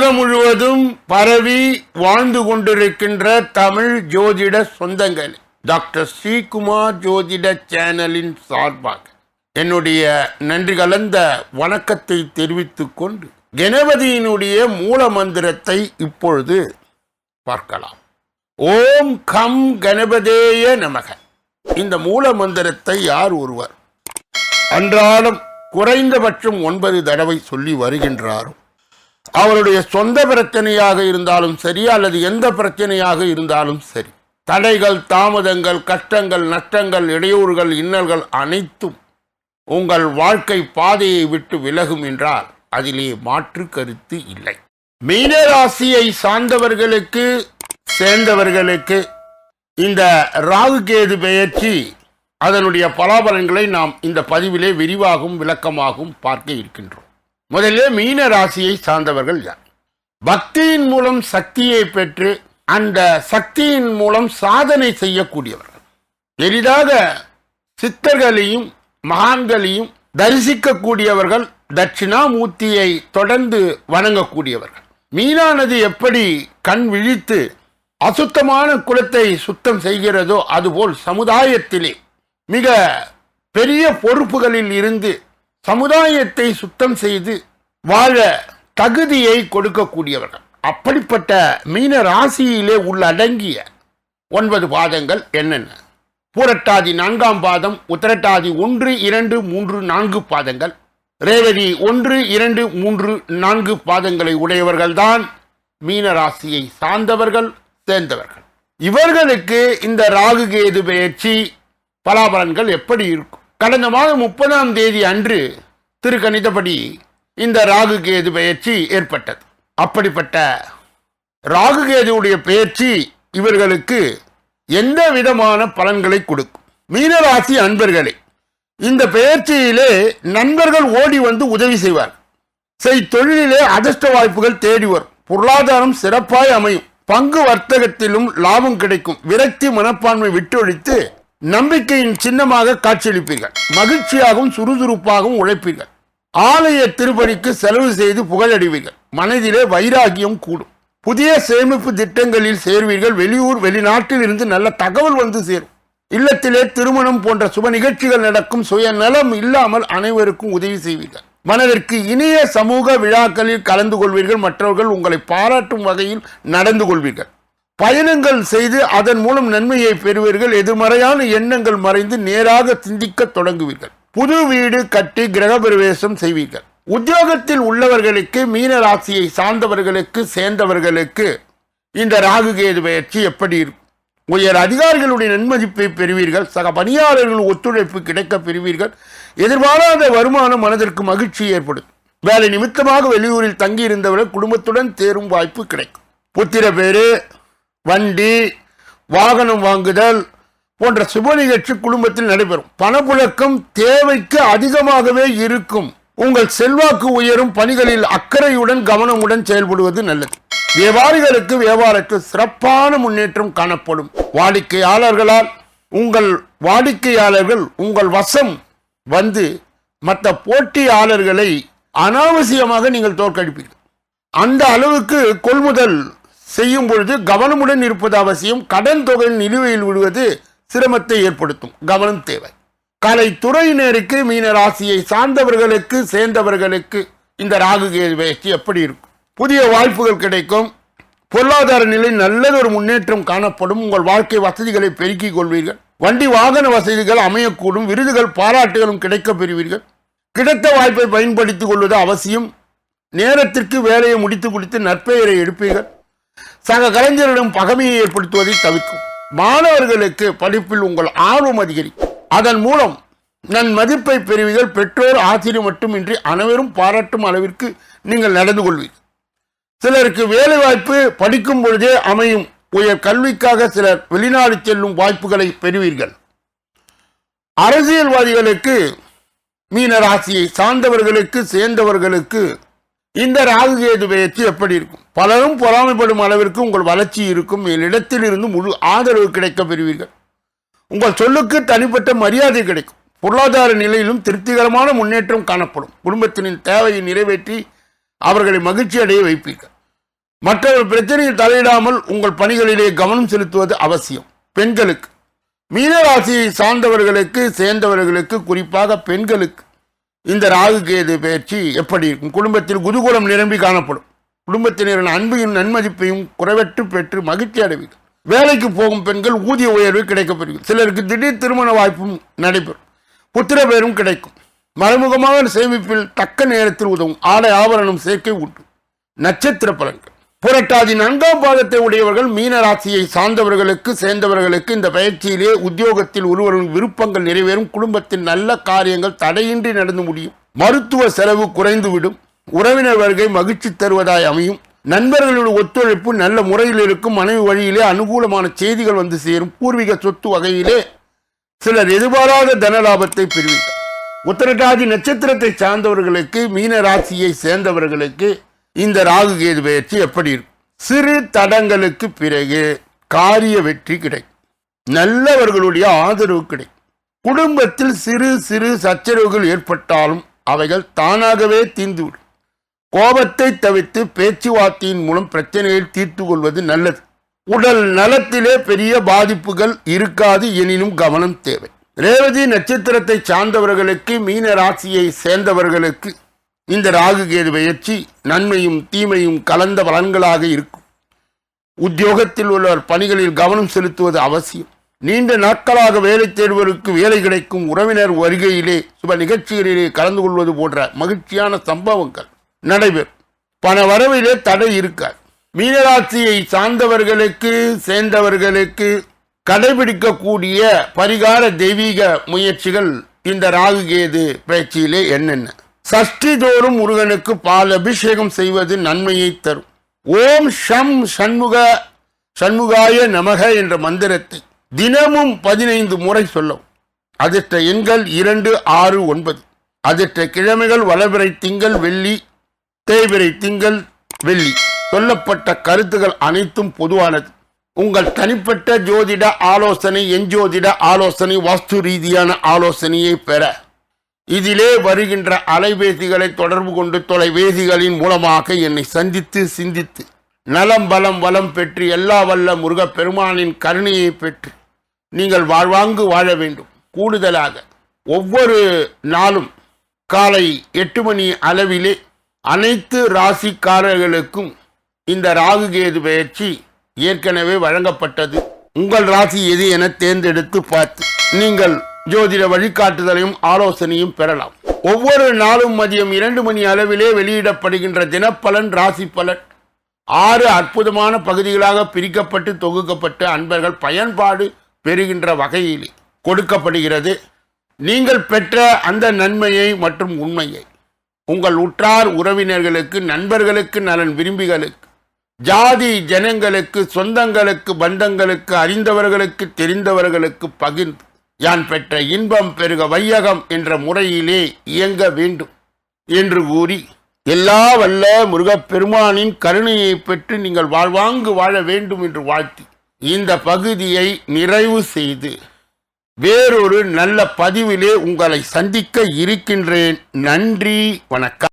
உலகம் முழுவதும் பரவி வாழ்ந்து கொண்டிருக்கின்ற தமிழ் ஜோதிட சொந்தங்கள். டாக்டர் ஸ்ரீகுமார் ஜோதிட சேனலின் சார்பாக என்னுடைய நன்றி கலந்த வணக்கத்தை தெரிவித்துக் கொண்டு கணபதியினுடைய மூல மந்திரத்தை இப்பொழுது பார்க்கலாம். ஓம் கம் கணபதேய நமக. இந்த மூல மந்திரத்தை யார் ஒருவர் அன்றாடம் குறைந்தபட்சம் ஒன்பது தடவை சொல்லி வருகின்றாரோ? அவருடைய சொந்த பிரச்சனையாக இருந்தாலும் சரி அல்லது எந்த பிரச்சனையாக இருந்தாலும் சரி. தடைகள் தாமதங்கள் கஷ்டங்கள் நஷ்டங்கள் இடையூறுகள் இன்னல்கள் அனைத்தும் உங்கள் வாழ்க்கை பாதையை விட்டு விலகும் என்றால் அதிலே மாற்று கருத்து இல்லை. மீனராசியை சார்ந்தவர்களுக்கு சேர்ந்தவர்களுக்கு இந்த ராகுகேது பெயர்ச்சி அதனுடைய பலாபலன்களை நாம் இந்த பதிவிலே விரிவாகவும் விளக்கமாகவும் பார்க்க இருக்கின்றோம். முதல்ல மீன ராசியை சார்ந்தவர்கள் யார்? பக்தியின் மூலம் சக்தியை பெற்று அந்த சக்தியின் மூலம் சாதனை செய்யக்கூடியவர்கள். எளிதாக சித்தர்களையும் மகான்களையும் தரிசிக்கக்கூடியவர்கள் தட்சிணாமூர்த்தியை தொடர்ந்து வணங்கக்கூடியவர்கள். மீனானது எப்படி கண் விழித்து அசுத்தமான குலத்தை சுத்தம் செய்கிறதோ அதுபோல் சமுதாயத்திலே மிக பெரிய பொறுப்புகளில் இருந்து சமுதாயத்தை சுத்தம் செய்து வாழ தகுதியை கொடுக்கக்கூடியவர்கள். அப்படிப்பட்ட மீன ராசியிலே உள்ளடங்கிய ஒன்பது பாதங்கள் என்னென்ன? பூரட்டாதி நான்காம் பாதம் உத்தரட்டாதி ஒன்று இரண்டு மூன்று நான்கு பாதங்கள். ரேவதி ஒன்று இரண்டு மூன்று நான்கு பாதங்களை உடையவர்கள்தான் மீன ராசியை சார்ந்தவர்கள் சேர்ந்தவர்கள். இவர்களுக்கு இந்த ராகு கேது பயிற்சி பலாபலன்கள் எப்படி இருக்கும்? கடந்த மாதம் முப்பதாம் தேதி அன்று திருக்கணிதப்படி இந்த ராகு கேது பயிற்சி ஏற்பட்டது. அப்படிப்பட்ட ராகு கேதுவுடைய பெயர்ச்சி இவர்களுக்கு எந்த விதமான பலன்களை கொடுக்கும்? மீனராசி அன்பர்களே இந்த பெயர்ச்சியிலே நண்பர்கள் ஓடி வந்து உதவி செய்வார் செய் தொழிலிலே அதிர்ஷ்ட வாய்ப்புகள் தேடி வரும். பொருளாதாரம் சிறப்பாய் அமையும். பங்கு வர்த்தகத்திலும் லாபம் கிடைக்கும். விரக்தி மனப்பான்மை விட்டொழித்து நம்பிக்கையின் சின்னமாக காட்சியளிப்பீர்கள். மகிழ்ச்சியாகவும் சுறுசுறுப்பாகவும் உழைப்பீர்கள். ஆலய திருப்பணிக்கு செலவு செய்து புகழடைவீர்கள். மனதிலே வைராகியம் கூடும். புதிய சேமிப்பு திட்டங்களில் சேர்வீர்கள். வெளியூர் வெளிநாட்டில் இருந்து நல்ல தகவல் வந்து சேரும். இல்லத்திலே திருமணம் போன்ற சுப நிகழ்ச்சிகள் நடக்கும். சுயநலம் இல்லாமல் அனைவருக்கும் உதவி செய்வீர்கள். மனதிற்கு இனிய சமூக விழாக்களில் கலந்து கொள்வீர்கள். மற்றவர்கள் உங்களை பாராட்டும் வகையில் நடந்து கொள்வீர்கள். பயணங்கள் செய்து அதன் மூலம் நன்மையை பெறுவீர்கள். எதிர்மறையான எண்ணங்கள் மறைந்து நேராக சிந்திக்க தொடங்குவீர்கள். புது வீடு கட்டி கிரகப்பிரவேசம் செய்வீர்கள். உத்தியோகத்தில் உள்ளவர்களுக்கு மீன ராசியை சார்ந்தவர்களுக்கு சேர்ந்தவர்களுக்கு இந்த ராகுகேது பயிற்சி எப்படி இருக்கும்? உயர் அதிகாரிகளுடைய நன்மதிப்பை பெறுவீர்கள். சக பணியாளர்கள் ஒத்துழைப்பு கிடைக்க பெறுவீர்கள். எதிர்பாராத வருமானம் மனதிற்கு மகிழ்ச்சி ஏற்படும். வேலை நிமித்தமாக வெளியூரில் தங்கியிருந்தவர்கள் குடும்பத்துடன் தேரும் வாய்ப்பு கிடைக்கும். புத்திர பேரு வண்டி வாகனம் வாங்குதல் போன்ற சுப நிகழ்ச்சி குடும்பத்தில் நடைபெறும். பணப்புழக்கம் தேவைக்கு அதிகமாகவே இருக்கும். உங்கள் செல்வாக்கு உயரும் பணிகளில் அக்கறையுடன் கவனமுடன் செயல்படுவது நல்லது. வியாபாரிகளுக்கு வியாபாரத்தில் சிறப்பான முன்னேற்றம் காணப்படும். வாடிக்கையாளர்களால் உங்கள் வாடிக்கையாளர்கள் உங்கள் வசம் வந்து மற்ற போட்டியாளர்களை அனாவசியமாக நீங்கள் தோற்கடிப்பீர்கள். அந்த அளவுக்கு கொள்முதல் செய்யும் பொழுது கவனமுடன் இருப்பது அவசியம். கடன் தொகை நிலுவையில் விடுவது சிரமத்தை ஏற்படுத்தும். கவனம் தேவை. கலைத்துறையினருக்கு மீன ராசியை சார்ந்தவர்களுக்கு சேர்ந்தவர்களுக்கு இந்த ராகு கேள்வி எப்படி இருக்கும்? புதிய வாய்ப்புகள் கிடைக்கும். பொருளாதார நிலை நல்லதொரு முன்னேற்றம் காணப்படும். உங்கள் வாழ்க்கை வசதிகளை பெருக்கிக் கொள்வீர்கள். வண்டி வாகன வசதிகள் அமையக்கூடும். விருதுகள் பாராட்டுகளும் கிடைக்கப் பெறுவீர்கள். கிடைத்த வாய்ப்பை பயன்படுத்திக் கொள்வது அவசியம். நேரத்திற்கு வேலையை முடித்து குடித்து நற்பெயரை எடுப்பீர்கள். சக கலைஞரிடம் பகமையை ஏற்படுத்துவதை தவிர்க்கும். மாணவர்களுக்கு படிப்பில் உங்கள் ஆர்வம் அதிகரிக்கும். அதன் மூலம் நன் மதிப்பை பெறுவீர்கள். பெற்றோர் ஆசிரியர் மட்டுமின்றி அனைவரும் பாராட்டும் அளவிற்கு நீங்கள் நடந்து கொள்வீர்கள். சிலருக்கு வேலை வாய்ப்பு படிக்கும் பொழுதே அமையும். உயர் கல்விக்காக சிலர் வெளிநாடு செல்லும் வாய்ப்புகளை பெறுவீர்கள். அரசியல்வாதிகளுக்கு மீனராசியை சார்ந்தவர்களுக்கு சேர்ந்தவர்களுக்கு இந்த ராகு கேது பெயர்ச்சி எப்படி இருக்கும்? பலரும் பொறாமைப்படும் அளவிற்கு உங்கள் வளர்ச்சி இருக்கும். என்னிடத்திலிருந்து முழு ஆதரவு கிடைக்க பெறுவீர்கள். உங்கள் சொல்லுக்கு தனிப்பட்ட மரியாதை கிடைக்கும். பொருளாதார நிலையிலும் திருப்திகரமான முன்னேற்றம் காணப்படும். குடும்பத்தினின் தேவையை நிறைவேற்றி அவர்களை மகிழ்ச்சி அடைய வைப்பீர்கள். மற்றவர் பிரச்சனையில் தலையிடாமல் உங்கள் பணிகளிலே கவனம் செலுத்துவது அவசியம். பெண்களுக்கு. மீனராசியை சார்ந்தவர்களுக்கு சேர்ந்தவர்களுக்கு குறிப்பாக பெண்களுக்கு. இந்த ராகு கேது பயிற்சி எப்படி இருக்கும்? குடும்பத்தில் குதூகூலம் நிரம்பி காணப்படும். குடும்பத்தினரின் அன்பையும் நன்மதிப்பையும் குறைவற்று பெற்று மகிழ்ச்சி அடைவீர்கள். வேலைக்கு போகும் பெண்கள் ஊதிய உயர்வு கிடைக்கப்பெறும் சிலருக்கு திடீர் திருமண வாய்ப்பும் நடைபெறும். புத்திர பெயரும் கிடைக்கும். மறைமுகமாக சேமிப்பில் தக்க நேரத்தில் உதவும். ஆடை ஆபரணம் சேர்க்கை உண்டு நட்சத்திர பலன்கள். புரட்டாதி நான்காம் பாகத்தை உடையவர்கள் மீனராசியை சார்ந்தவர்களுக்கு சேர்ந்தவர்களுக்கு இந்த பயிற்சியிலே உத்தியோகத்தில் ஒருவரின் விருப்பங்கள் நிறைவேறும் குடும்பத்தின் நல்ல காரியங்கள் தடையின்றி நடந்து முடியும். மருத்துவ செலவு குறைந்துவிடும். உறவினர் வருகை மகிழ்ச்சி தருவதாய் அமையும். நண்பர்களுடைய ஒத்துழைப்பு நல்ல முறையில் இருக்கும். மனைவி வழியிலே அனுகூலமான செய்திகள் வந்து சேரும். பூர்வீக சொத்து வகையிலே சிலர் எதிர்பாராத தன லாபத்தை பெறுவீர்கள். உத்தரட்டாதி நட்சத்திரத்தை சார்ந்தவர்களுக்கு மீன ராசியை சேர்ந்தவர்களுக்கு இந்த ராகு கேது பயிற்சி எப்படி இருக்கும்? சிறு தடங்களுக்கு பிறகு காரிய வெற்றி கிடைக்கும். நல்லவர்களுடைய ஆதரவு கிடைக்கும். குடும்பத்தில் சிறு சிறு சச்சரவுகள் ஏற்பட்டாலும் அவைகள் தானாகவே தீர்ந்துவிடும். கோபத்தை தவிர்த்து பேச்சுவார்த்தையின் மூலம் பிரச்சனையை தீர்த்து கொள்வது நல்லது. உடல் நலத்திலே பெரிய பாதிப்புகள் இருக்காது எனினும் கவனம் தேவை. ரேவதி நட்சத்திரத்தை சார்ந்தவர்களுக்கு மீன ராசியை சேர்ந்தவர்களுக்கு இந்த ராகு கேது பயிற்சி நன்மையும் தீமையும் கலந்த பலன்களாக இருக்கும். உத்தியோகத்தில் உள்ள பணிகளில் கவனம் செலுத்துவது அவசியம். நீண்ட நாட்களாக வேலை தேடுவதற்கு வேலை கிடைக்கும் உறவினர் வருகையிலே சுப நிகழ்ச்சிகளிலே கலந்து கொள்வது போன்ற மகிழ்ச்சியான சம்பவங்கள் நடைபெறும். பண வரவிலே தடை இருக்காது. மீனராசியை சார்ந்தவர்களுக்கு சேர்ந்தவர்களுக்கு கடைபிடிக்கக்கூடிய பரிகார தெய்வீக முயற்சிகள் இந்த ராகு கேது என்னென்ன? சஷ்டி தோறும் முருகனுக்கு பால் அபிஷேகம் செய்வது நன்மையை தரும். ஓம் ஷம் சண்முக சண்முகாய நமக என்ற மந்திரத்தை தினமும் பதினைந்து முறை சொல்லவும். அதிர்ஷ்ட எண்கள் இரண்டு ஆறு ஒன்பது. அதிர்ஷ்ட கிழமைகள் வளபிறை திங்கள் வெள்ளி தேய்பிறை திங்கள் வெள்ளி. சொல்லப்பட்ட கருத்துகள் அனைத்தும் பொதுவானது. உங்கள் தனிப்பட்ட ஜோதிட ஆலோசனை எஞ்சோதிட ஆலோசனை வாஸ்து ரீதியான ஆலோசனையை பெற இதிலே வருகின்ற அலைபேசிகளை தொடர்பு கொண்டு தொலைபேசிகளின் மூலமாக என்னை சந்தித்து சிந்தித்து நலம் பலம் வளம் பெற்று எல்லா வல்ல முருகப் பெருமானின் கருணையை பெற்று நீங்கள் வாழ்வாங்கு வாழ வேண்டும். கூடுதலாக ஒவ்வொரு நாளும் காலை எட்டு மணி அளவிலே அனைத்து ராசிக்காரர்களுக்கும் இந்த ராகு கேது பயிற்சி ஏற்கனவே வழங்கப்பட்டது. உங்கள் ராசி எது என தேர்ந்தெடுத்து பார்த்து நீங்கள் ஜோதிட வழிகாட்டுதலையும் ஆலோசனையும் பெறலாம். ஒவ்வொரு நாளும் மதியம் இரண்டு மணி அளவிலே வெளியிடப்படுகின்ற தினப்பலன் ராசி பலன் ஆறு அற்புதமான பகுதிகளாக பிரிக்கப்பட்டு தொகுக்கப்பட்டு அன்பர்கள் பயன்பாடு பெறுகின்ற வகையில் கொடுக்கப்படுகிறது. நீங்கள் பெற்ற அந்த நன்மையை மற்றும் உண்மையை உங்கள் உற்றார் உறவினர்களுக்கு நண்பர்களுக்கு நலன் விரும்பிகளுக்கு ஜாதி ஜனங்களுக்கு சொந்தங்களுக்கு பந்தங்களுக்கு அறிந்தவர்களுக்கு தெரிந்தவர்களுக்கு பகிர்ந்து யான் பெற்ற இன்பம் பெருக வையகம் என்ற முறையிலே இயங்க வேண்டும் என்று கூறி எல்லா வல்ல முருகப்பெருமானின் கருணையை பெற்று நீங்கள் வாழ்வாங்கு வாழ வேண்டும் என்று வாழ்த்தி இந்த பகுதியை நிறைவு செய்து வேறொரு நல்ல பதிவிலே உங்களை சந்திக்க இருக்கின்றேன். நன்றி வணக்கம்.